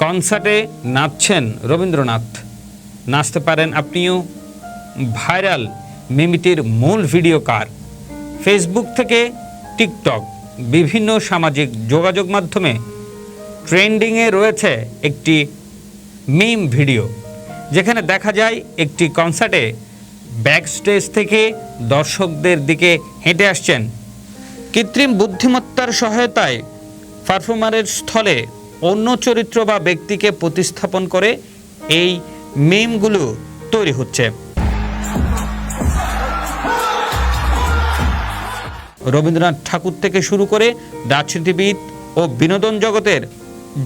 কনসার্টে নাচছেন রবীন্দ্রনাথ। নাচতে পারেন আপনিও। ভাইরাল মিমিটির মূল ভিডিও কার? ফেসবুক থেকে টিকটক, বিভিন্ন সামাজিক যোগাযোগ মাধ্যমে ট্রেন্ডিংয়ে রয়েছে একটি মিম ভিডিও। যেখানে দেখা যায় একটি কনসার্টে ব্যাক স্টেজ থেকে দর্শকদের দিকে হেঁটে আসছেন। কৃত্রিম বুদ্ধিমত্তার সহায়তায় পারফর্মারের স্থলে অন্য চরিত্র বা ব্যক্তিকে প্রতিস্থাপন করে এই মিমগুলো তৈরি হচ্ছে। রবীন্দ্রনাথ ঠাকুর থেকে শুরু করে রাজনীতিবিদ ও বিনোদন জগতের,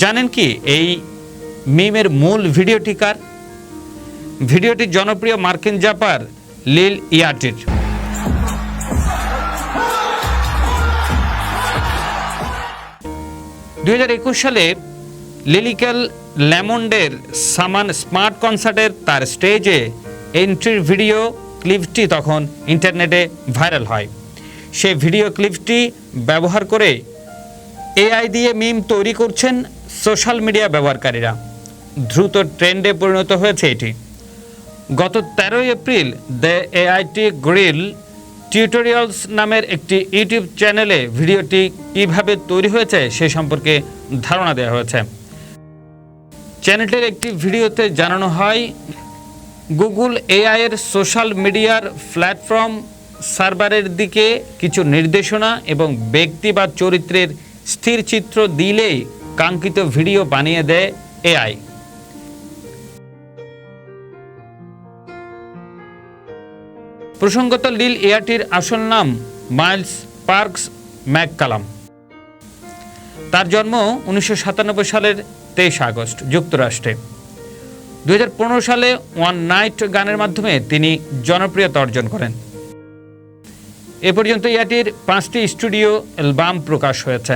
জানেন কি এই মিমের মূল ভিডিওটি কার? ভিডিওটি জনপ্রিয় মার্কিন জাপার লিল ইয়াটির দুই সালে লিলিক্যাল ল্যামন্ডের সামান স্মার্ট কনসার্টের তার স্টেজে এন্ট্রির ভিডিও ক্লিপটি তখন ইন্টারনেটে ভাইরাল হয়। সেই ভিডিও ক্লিপটি ব্যবহার করে এআই দিয়ে মিম তৈরি করছেন সোশ্যাল মিডিয়া ব্যবহারকারীরা। দ্রুত ট্রেন্ডে পরিণত হয়েছে এটি। গত তেরোই April the AIT grill tutorials নামের একটি ইউটিউব চ্যানেলে ভিডিওটি কীভাবে তৈরি হয়েছে সে সম্পর্কে ধারণা দেওয়া হয়েছে। চ্যানেলটির একটি ভিডিওতে জানানো হয় গুগল এআই এর সোশ্যাল মিডিয়ার প্ল্যাটফর্ম সার্ভারের দিকে কিছু নির্দেশনা এবং ব্যক্তি বা চরিত্রের স্থির চিত্র দিলেই কাঙ্ক্ষিত ভিডিও বানিয়ে দেয় এআই প্রসঙ্গত লিল এয়ারটির আসল নাম মাইলস পার্কস ম্যাককালাম। তার জন্ম উনিশশো সাতানব্বই সালের তেইশ আগস্ট যুক্তরাষ্ট্রে। দুহাজার পনেরো সালে ওয়ান নাইট গানের মাধ্যমে তিনি জনপ্রিয়তা অর্জন করেন। এ পর্যন্ত ইয়াটির পাঁচটি স্টুডিও অ্যালবাম প্রকাশ হয়েছে।